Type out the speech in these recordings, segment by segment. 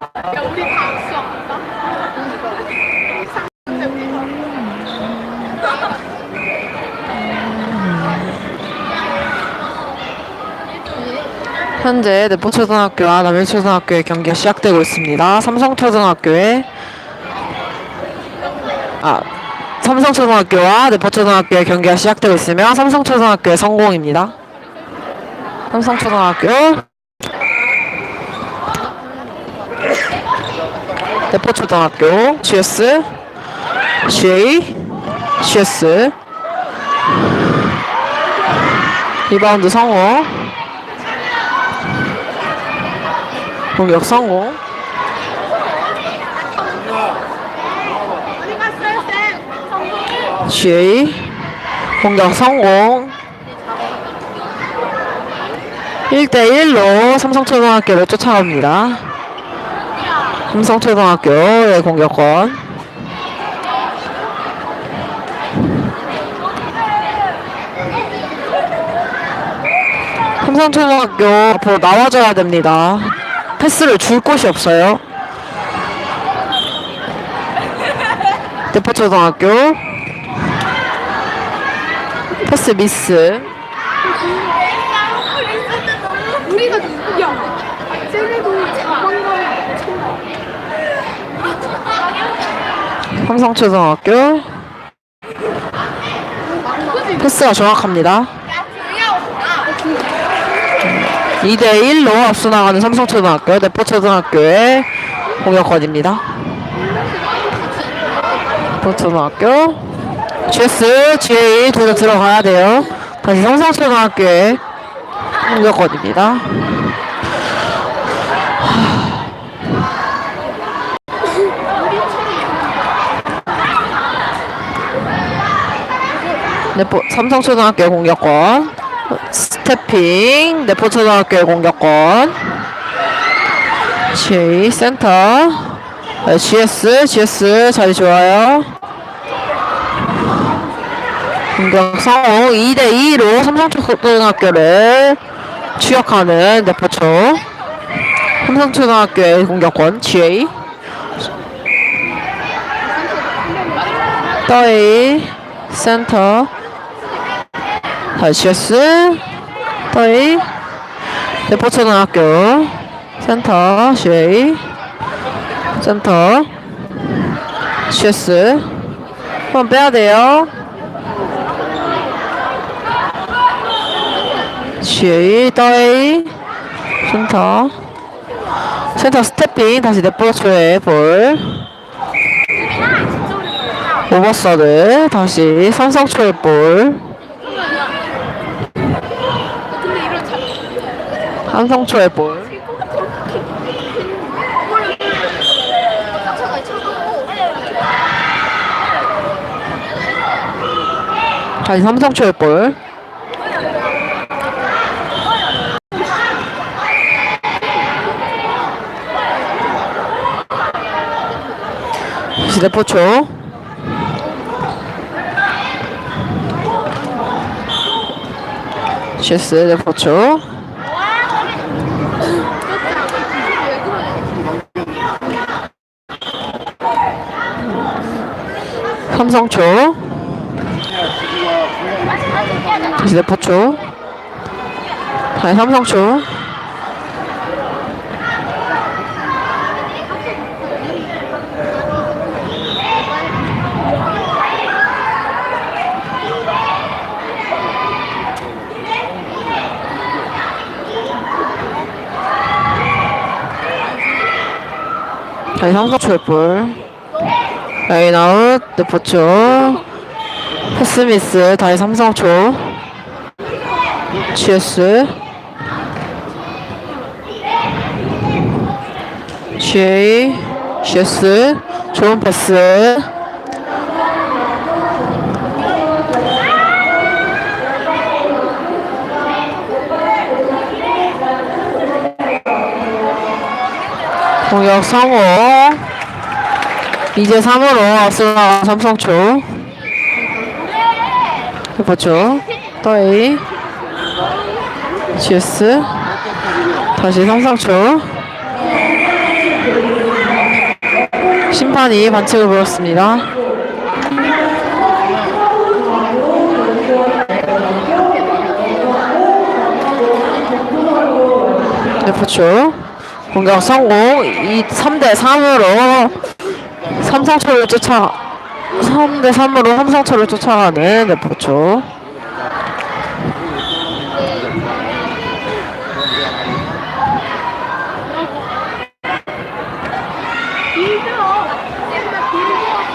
야 우리 다 수학 한다. 현재 내포초등학교와 남일초등학교의 경기가 시작되고 있습니다. 삼성초등학교의 아 삼성초등학교와 내포초등학교의 경기가 시작되고 있으며 삼성초등학교의 성공입니다. 삼성초등학교 내포초등학교. GS GA GS 리바운드 성공. 공격? 성공. GA 공격 성공. 1대1로 삼성초등학교를 쫓아갑니다 삼성초등학교의 공격권. 삼성초등학교 앞으로 나와줘야 됩니다. 패스를 줄 곳이 없어요. 대포초등학교. 패스 미스 우리가 누구야? 쟤네도 자만감 삼성초등학교. 패스가 정확합니다. 2대1로 앞서 나가는 삼성초등학교 대포초등학교의 공격권입니다. 대포초등학교. GS, GA 둘다 들어가야 돼요. 다시 삼성초등학교의 공격권입니다 네포, 삼성초등학교의 공격권. 스태핑. 네포초등학교의 공격권. J 센터. 네, GS GS 자리 좋아요. 공격 성공. 2대2로 삼성초등학교를 추격하는 네포초. 삼성초등학교의 공격권 GA 떠이 센터 다시 GS 떠이 네포초등학교 센터 GA 센터 GS 한번 빼야 돼요. GA 떠이 센터. 센터 스태핑 다시 네포초의 볼. 오버서드 다시 삼성초의 볼 근데 이런 자 삼성초의 볼. 다시 삼성초의 볼. 다시 네포초. GS 네포초 삼성초. 다시 네포초. 다시 삼성초. 다시 삼성초의 볼 라인 아웃 네포초 패스미스 다시 삼성초. GS GA GS 좋은 패스. 공격 성공 이제 3으로 앞서나간 삼성초. 해봤죠. 떠이. GS 다시 삼성초. 심판이 반칙을 불었습니다. 레프트 공격 성공. 2, 3대 3으로 삼성초를 쫓아 3대 3으로 삼성초를 쫓아가는 레프트 빌드업. 옛날 빌드업.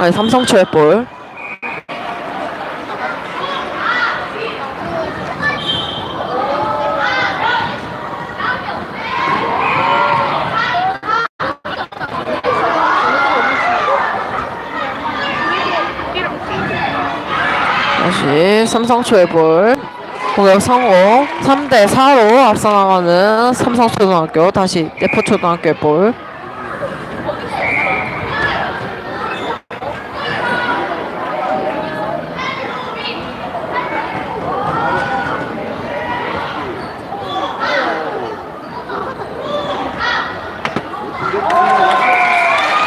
아니 삼성초의 볼. 다시 삼성초의 볼. 공격 성공 3대 4로 앞서 나가는 삼성초등학교 다시 내포초등학교의 볼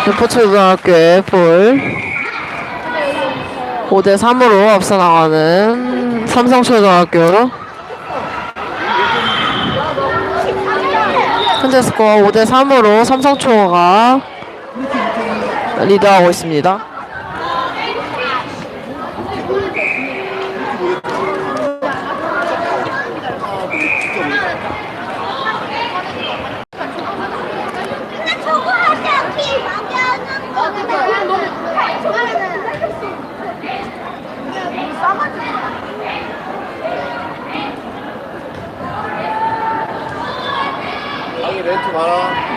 포초등학교의 볼 5대 3으로 앞서 나가는 삼성초등학교 현재 스코어 5대 3으로 삼성초가 리드하고 있습니다. 근데 저거 할때 어떻게 만져는 거 근데 그냥 너무 저거는 여기 렌트 봐라.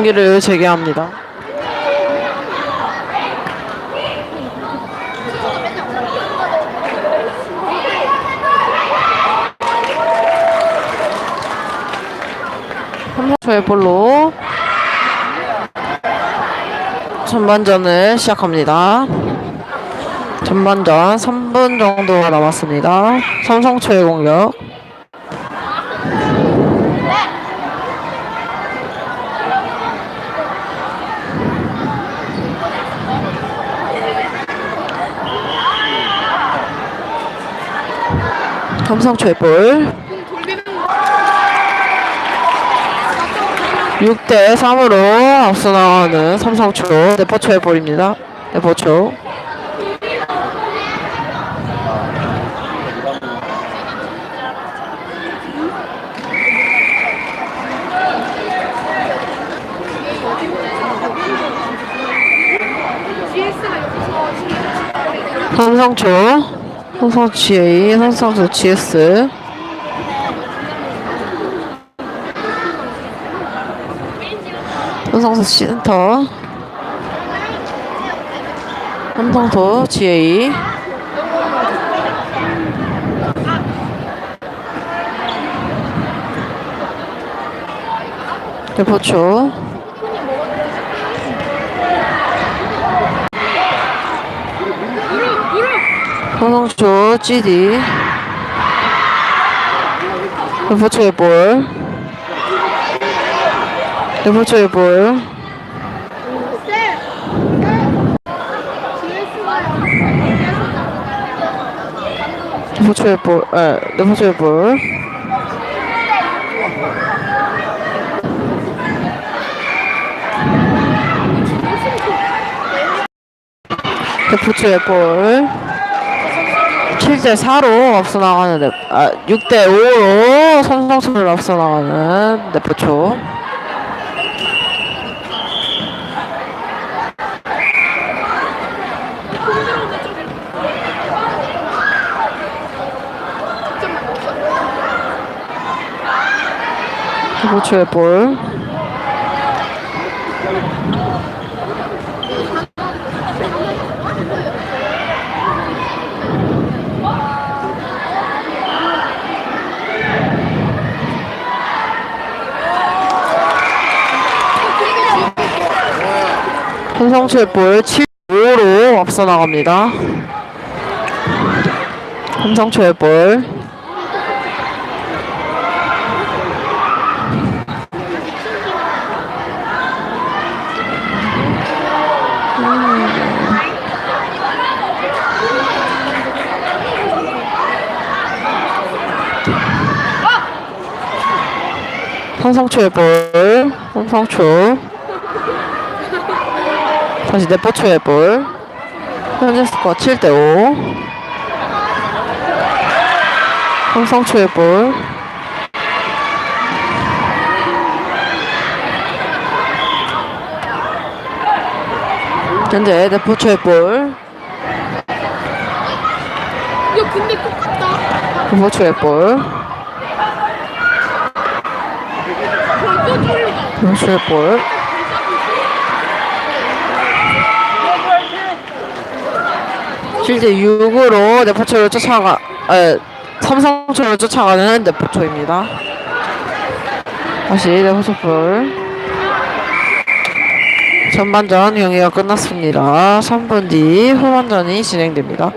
경기를 재개합니다. 삼성초의 볼로 전반전을 시작합니다. 전반전 3분 정도가 남았습니다. 삼성초의 공격. 삼성초의 볼. 돌리는 거. 6대 3으로 앞서 나가는 삼성초 네포초의 볼입니다. 네포초. 삼성초, 삼성 GA, 삼성초 GS. 삼성소 센터. 삼성소 GA. 대포초. 삼성초 GD. 대포초의 볼. 대포초의 볼. 네포초의 볼, 에, 네포초의 볼. 네포초의 볼. 7대 4로 앞서 나가는 네, 아, 6대 5로 삼성초를 앞서 나가는 네포초. 네포초의 볼. 삼성초의 볼 7-5로 앞서 나갑니다. 삼성초의 볼. 삼성초의 볼. 삼성초. 다시 네포초의 볼. 현재 스코어 7대5. 삼성초의 볼. 현재 네포초의 볼. 야 근데 똑같다. 네포초의 볼. 네포초의 볼. 실제 6으로 네포초를 쫓아가, 에, 삼성초를 쫓아가는 네포초입니다. 다시 네포초 볼. 전반전 경기가 끝났습니다. 3분 뒤 후반전이 진행됩니다.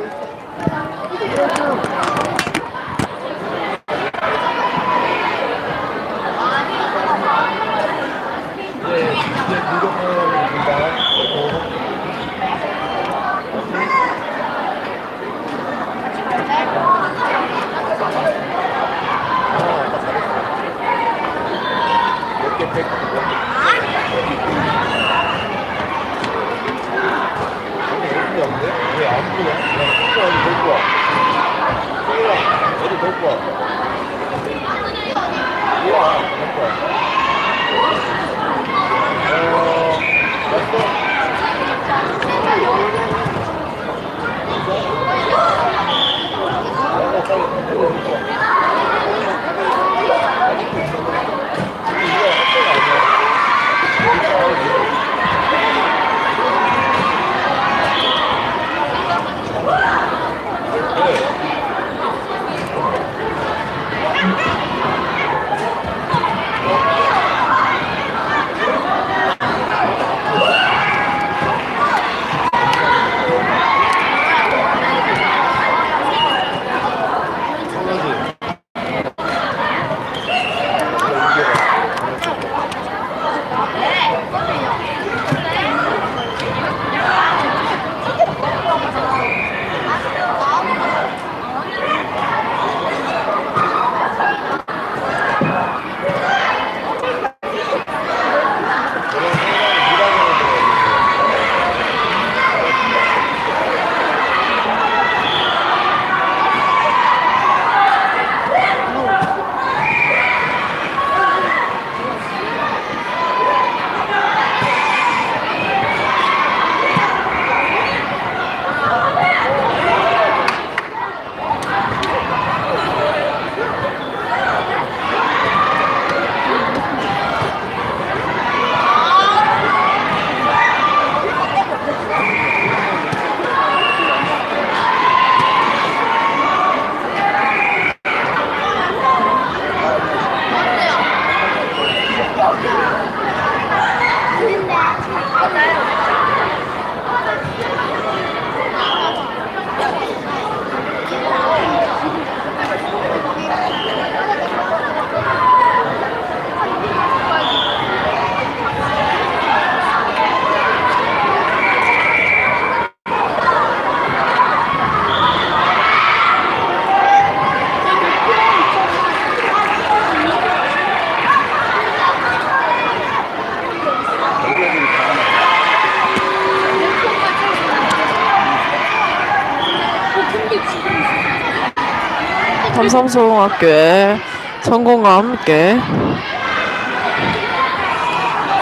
삼성소중학교의 성공과 함께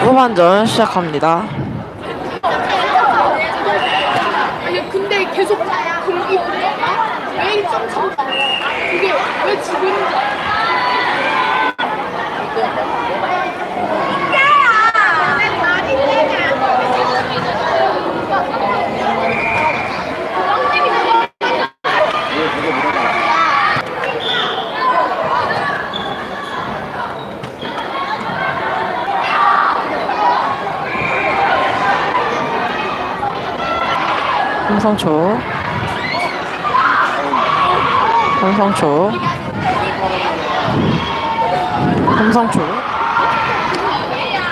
후반전 시작합니다. 근데 계속 삼성초.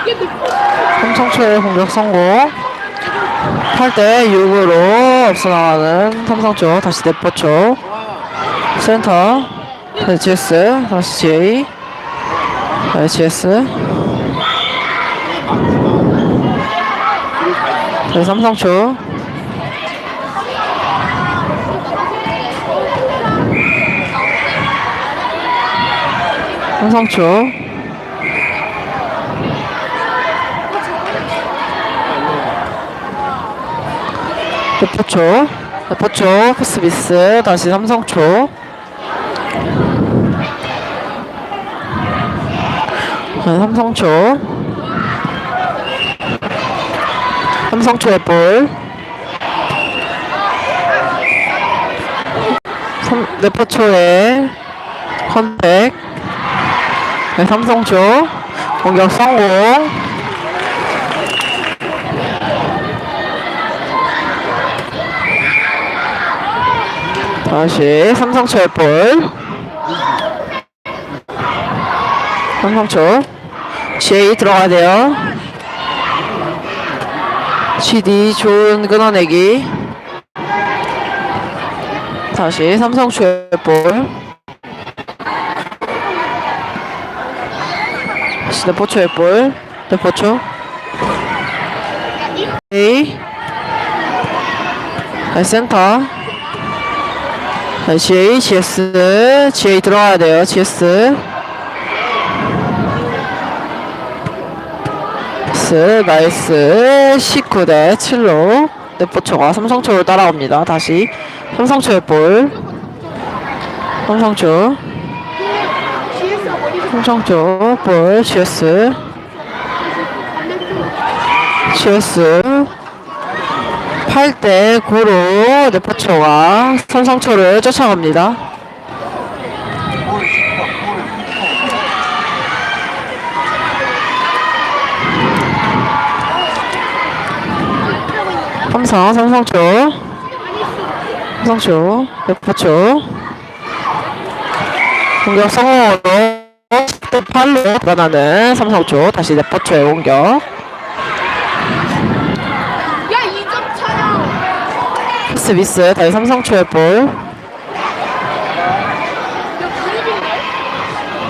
이게 몇 삼성초의 공격 성공. 8대 6으로 앞서 나가는 삼성초. 다시 네포초. 센터. 다시 GS 다시 GA 다시 GS 다시 삼성초 삼성초 대포초. 대포초 패스미스 다시 삼성초. 네, 삼성초. 삼성초의 볼 삼, 네포초의 컨택 네, 삼성초. 공격 성공. 다시 삼성초의 볼. 삼성초. GA 들어가야 돼요. GD 좋은 끊어내기. 다시 삼성초의 볼 다시 네포초의 볼 네포초 A 다시 센터 자, GA, GS, GA 들어가야 돼요, GS. S, 나이스. 19대 7로. 네포초가 삼성초로 따라옵니다. 다시. 삼성초의 볼. 삼성초. GS가 머리 삼성초, 볼, GS. GS. 8대 9로 네포초가 삼성초를 쫓아갑니다. 삼성, 삼성초. 삼성초, 네포초. 공격 성공으로 10대 8로 변하는 삼성초. 다시 네포초의 공격. 야 2점 차야 패스 미스 다시 삼성초의 볼?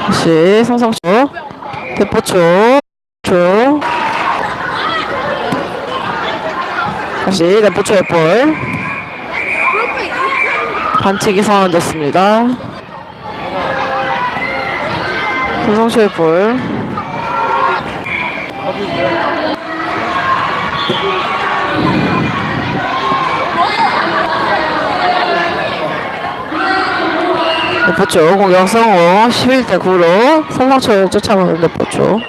다시 삼성초 대포초 초 다시 대포초의 볼 반칙이 선언됐습니다 삼성초의 볼 네포초 공격 성공. 11대 9로 삼성초를 쫓아가는 네포초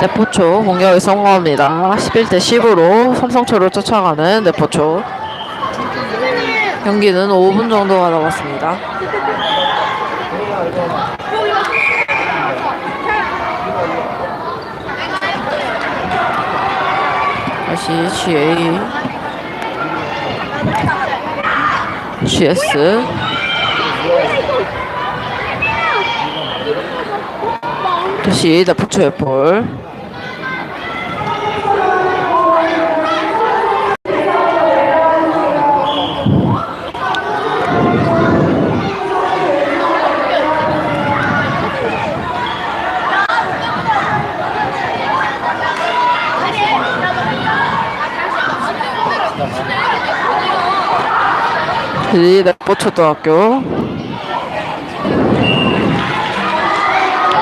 네포초 공격에 성공합니다. 11대 10으로 삼성초를 쫓아가는 네포초. 경기는 5분 정도가 남았습니다. 다시 GA GS 다시 네포초의 볼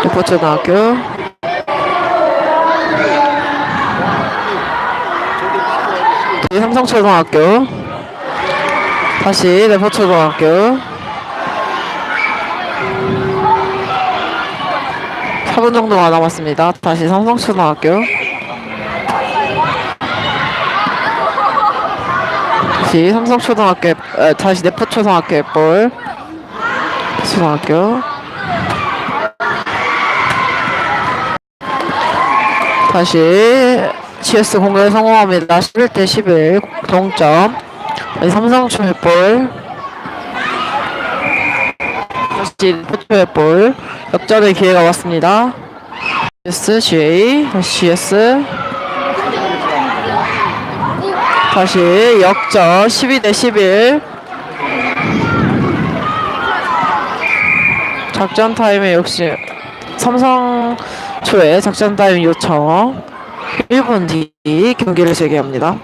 네포초등학교 다시 삼성초등학교 다시 네포초등학교 4분 정도가 남았습니다. 다시 삼성초등학교. 다시 삼성초등학교, 에, 다시 내포초등학교의 볼. 초등학교. 다시 GS 공격 성공합니다. 11대 11 동점. 삼성초의 볼. 다시 포초의 볼. 역전의 기회가 왔습니다. GS, GA, 다시 GS. 다시 역전 12 대 11. 작전 타임에 역시 삼성 초의 작전 타임 요청 1분 뒤 경기를 재개합니다.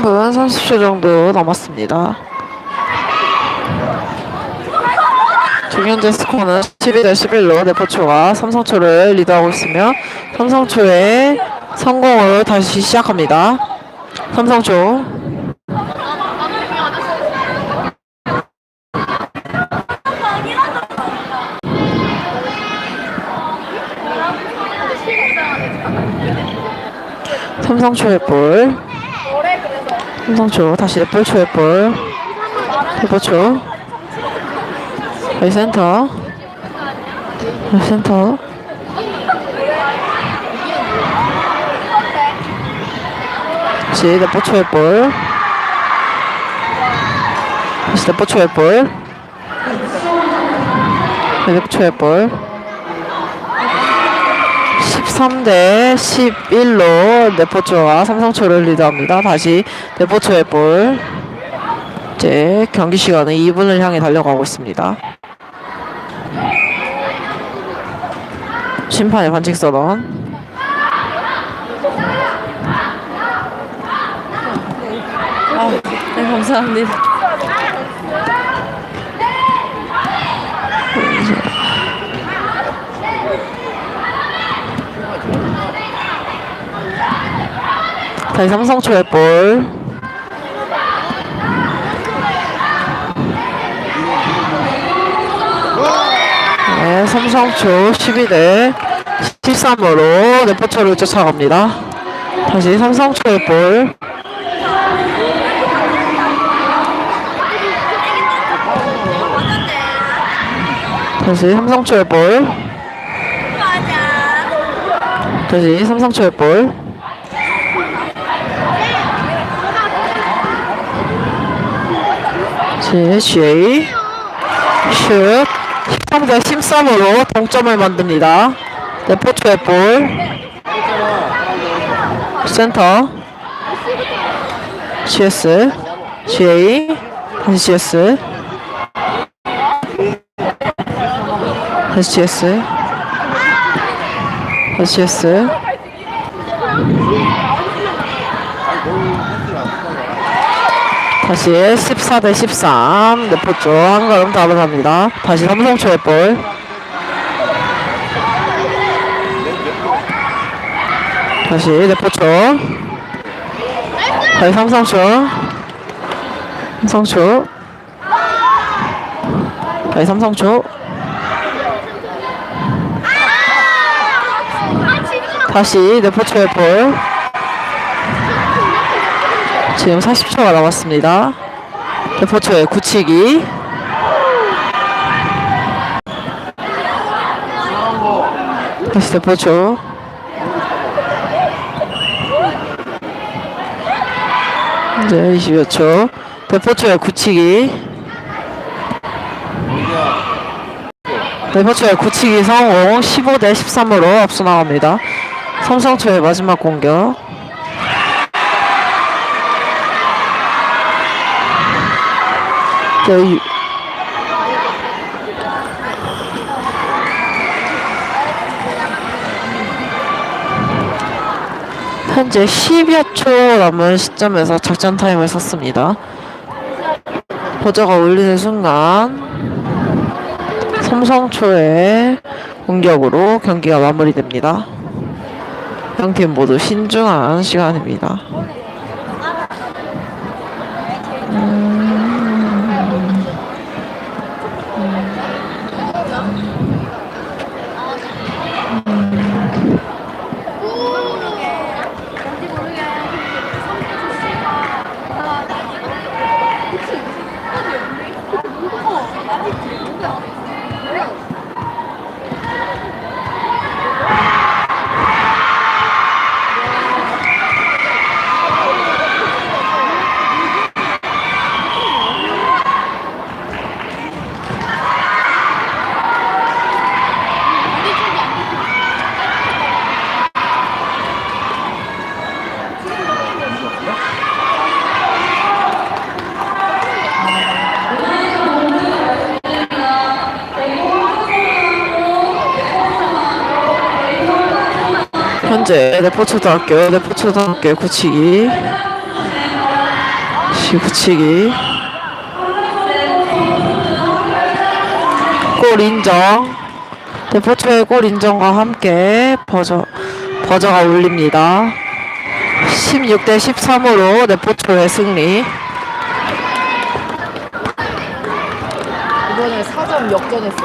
삼분 30초 정도 남았습니다. 지금 현재 스코어는 12대 11로 네포초가 삼성초를 리드하고 있으며 삼성초의 성공으로 다시 시작합니다. 삼성초 삼성초의 볼 삼성초. 다시 네볼초의 볼 네볼초. 다시 센터. 다시 센터. 다시 네볼초의 볼 다시 네볼초의 볼 네볼초의 볼 13대 11로 네포초와 삼성초를 리드합니다. 다시 네포초의 볼. 이제 경기 시간은 2분을 향해 달려가고 있습니다. 심판의 반칙 선언. 아, 네, 감사합니다. 다시 삼성초의 볼. 네, 삼성초 12대 13으로 네포초를 쫓아갑니다. 다시 삼성초의 볼. 다시 삼성초의 볼. 다시 삼성초의 볼. 제 GA 슛. 13대 13으로 동점을 만듭니다. 네포초의 볼. 센터. GS GA. 다시 GS 다시 GS 다시 GS 다시 14대 13 네포초 한 걸음 더 올라갑니다. 다시 삼성초의 볼. 다시 네포초 다시 삼성초. 삼성초. 다시 삼성초. 다시 네포초의 볼 지금 40초가 남았습니다. 대포초의 굳히기. 다시 대포초. 이제 20여 초. 대포초의 굳히기. 대포초의 굳히기 성공. 15대 13으로 앞서 나갑니다. 삼성초의 마지막 공격. 자, 이- 현재 10여 초 남은 시점에서 작전 타임을 썼습니다. 버저가 울리는 순간 삼성초의 공격으로 경기가 마무리됩니다. 양 팀 모두 신중한 시간입니다. 현재 레포초등학교 레포초등학교 굳히기. 시 굳히기. 골 인정. 레포초의 골 인정과 함께 버저 버저가 울립니다. 16대 13으로 레포초의 승리. 이번에 4점 역전했어.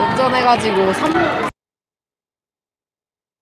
역전해가지고 3,